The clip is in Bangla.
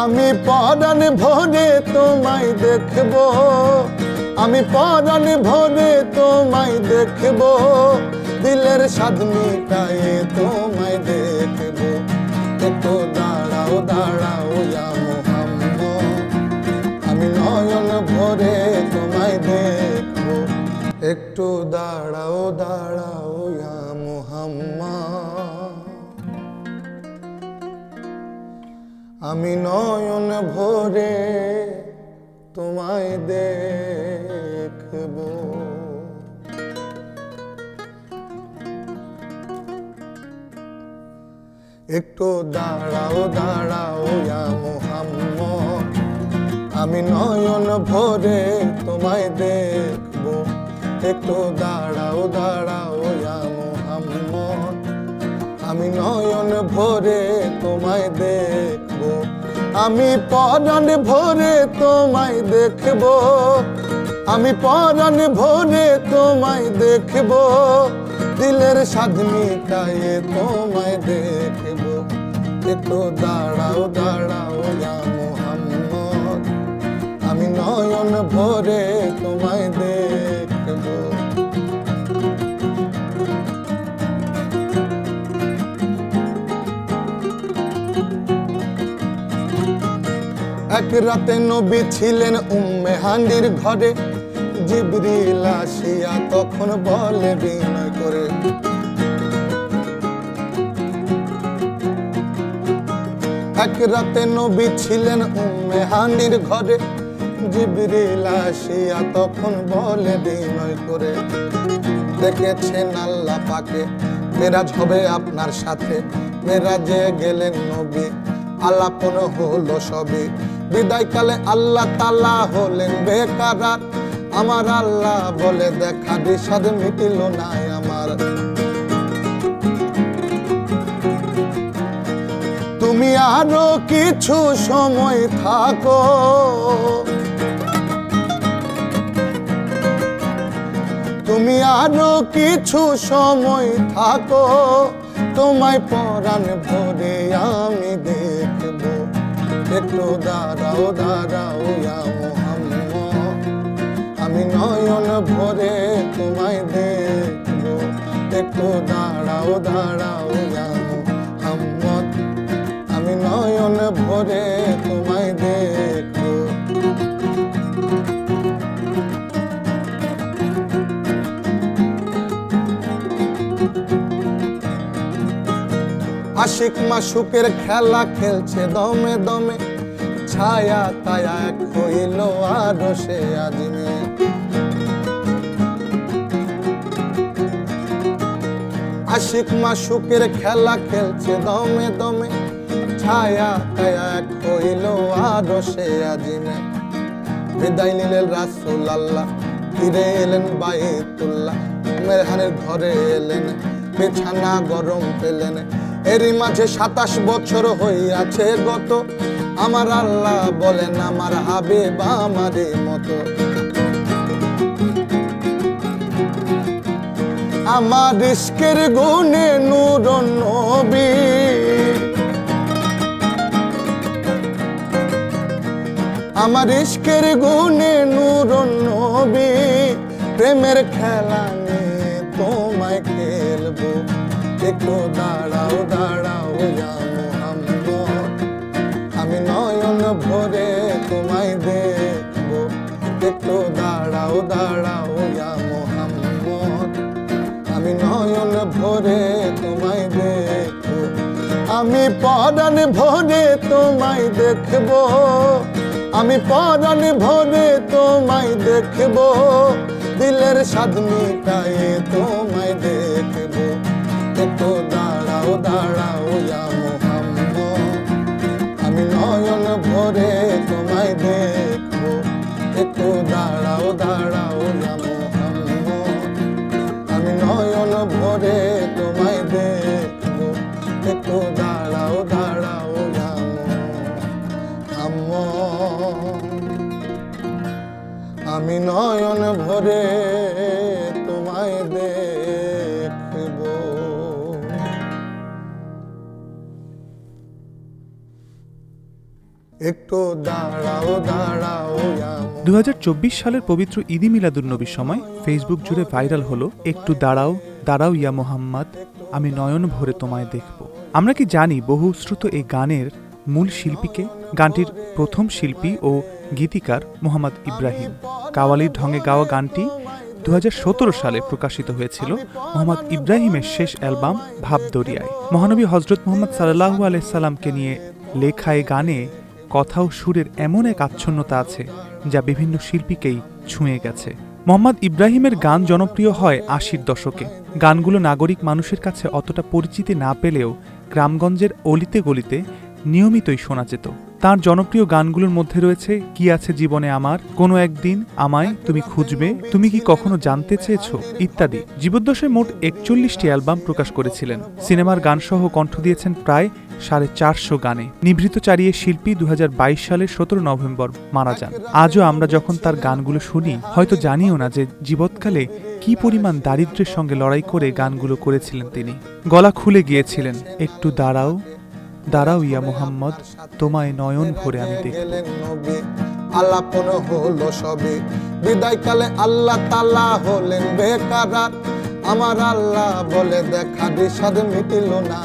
আমি পরাণ ভরে তোমায় দেখব। আমি পরাণ ভরে তোমায় দেখব। দিলের স্বাদ মিটায়ে তোমায় দেখব। আমি নয়ন ভরে তোমায় দেখব। একটু দাঁড়াও দাঁড়াও মোহাম্মদ। আমি নয়ন ভরে তোমায় দেখব। একটু দাঁড়াও দাঁড়াও মোহাম্মদ। আমি নয়ন ভরে তোমায় দেখব। আমি পরাণ ভোরে তোমায় দেখব। আমি পরাণ ভোরে তোমায় দেখব। দিলের স্বাদ মিটায়ে তোমায় দেখব। একটু দাঁড়াও দাঁড়াও মোহাম্মদ। আমি নয়ন ভরে এক রাতে নবী ছিলেন উম্মে হান্ডির ঘরে। জিবরিল আসিয়া তখন বলে বিনয় করে, এক রাতে নবী ছিলেন উম্মে হান্ডির ঘরে। জিবরিল আসিয়া তখন বলে বিনয় করে, দেখেছেন আল্লাহ পাকে, মেরাজ হবে আপনার সাথে। মেরাজে গেলেন নবী, আলাপন হলো সবে বিদায়কালে আল্লাহ তালা হলেন বেকারার। আমার আল্লাহ বলে দেখা, বিষাদ মিটিল না আমার। তুমি আরও কিছু সময় থাকো। তুমি আরও কিছু সময় থাকো। তোমায় পরাণ ভরে আমি দেখব। একটু দাঁড়াও দাঁড়াও মোহাম্মদ আমি নয়ন ভরে তোমায় দেখল। দেখল দাঁড়াও দাঁড়াও আশিক মাসুকের খেলা খেলছে দমে দমে। ছায়া তায়া এক হইল আর সে আজিমে আশিক মাসুকের খেলা খেলছে দমে দমে। ছায়া তায়া এক হইল আর সে আজিমে বিদায় নিলেন রাসুল আল্লাহ ফিরে এলেন বাইতুল্লাহ। মেরহানের ঘরে এলেন, বিছানা গরম পেলেন। এরই মাঝে সাতাশ বছর হইয়াছে গত। আমার আল্লাহ বলেন, আমার হাবে বা আমারে মতো। আমার ইস্কের গুণে নূর নবী। আমার ইস্কের গুণে নূর নবী। প্রেমের খেলা নিয়ে তোমায় খেলব। একটু দাঁড়াও দাঁড়াও ইয়া মোহাম্মদ আমি নয়ন ভরে তোমায় দেখব। একটু দাঁড়াও দাঁড়াও ইয়া মোহাম্মদ আমি নয়ন ভরে তোমায় দেখব। আমি পরাণ ভরে তোমায় দেখব। আমি পরাণ ভরে তোমায় দেখব। দিলের স্বাদ মিটায়ে তোমায় দেখব। একটু দাঁড়াও দাঁড়াও ইয়া মোহাম্মদ আমি নয়ন ভরে তোমায় দেখব। একটু দাঁড়াও দাঁড়াও ইয়া মোহাম্মদ আমি নয়ন ভরে তোমায় দেখব। একটু দাঁড়াও দাঁড়াও ইয়া মোহাম্মদ আমি নয়ন ভরে একটু দাঁড়াও দাঁড়াও দু সালের পবিত্র ঈদি মিলাদুন্নবীর সময় ফেসবুক জুড়ে ভাইরাল হলো, একটু দাঁড়াও দাঁড়াও ইয়া মোহাম্মদ, আমি নয়ন ভরে তোমায় দেখব। আমরা কি জানি বহুশ্রুত এই গানের মূল শিল্পীকে? গানটির প্রথম শিল্পী ও গীতিকার মোহাম্মদ ইব্রাহিম। কাওয়ালির ঢঙে গাওয়া গানটি দু হাজার সতেরো সালে প্রকাশিত হয়েছিল মোহাম্মদ ইব্রাহিমের শেষ অ্যালবাম ভাবদরিয়ায়। মহানবী হজরত মোহাম্মদ সাল্লাহু আলাইসাল্লামকে নিয়ে লেখা এ গানে কথা ও সুরের এমন এক আচ্ছন্নতা আছে, যা বিভিন্ন শিল্পীকেই ছুঁয়ে গেছে। মোহাম্মদ ইব্রাহিমের গান জনপ্রিয় হয় আশির দশকে। গানগুলো নাগরিক মানুষের কাছে অতটা পরিচিতি না পেলেও গ্রামগঞ্জের অলিতে গলিতে নিয়মিতই শোনা যেত। তার জনপ্রিয় গানগুলোর মধ্যে রয়েছে, কি আছে জীবনে আমার? কোনো একদিন আমায় তুমি খুঁজবে, তুমি কি কখনো জানতে চেয়েছো? ইত্যাদি। জীবদ্দশায় মোট একচল্লিশটি অ্যালবাম প্রকাশ করেছিলেন। সিনেমার গানসহ কণ্ঠ দিয়েছেন প্রায় সাড়ে চারশো গানে। নিভৃত চারিয়ে শিল্পী দুহাজার বাইশ সালের সতেরো নভেম্বর মারা যান। আজও আমরা যখন তার গানগুলো শুনি, হয়তো জানিও না যে জীবৎকালে কি পরিমাণ দারিদ্র্যের সঙ্গে লড়াই করে গানগুলো করেছিলেন তিনি। গলা খুলে গিয়েছিলেন, একটু দাঁড়াও দাঁড়াও ইয়া মোহাম্মদ, তোমায় নয়ন ভরে আমি দেখব। আলাপন হলো সবে বিদায় কালে আল্লাহ তালা হলেন বেকারার আমার আল্লাহ বলে দেখা, বিষাদ মিটিল না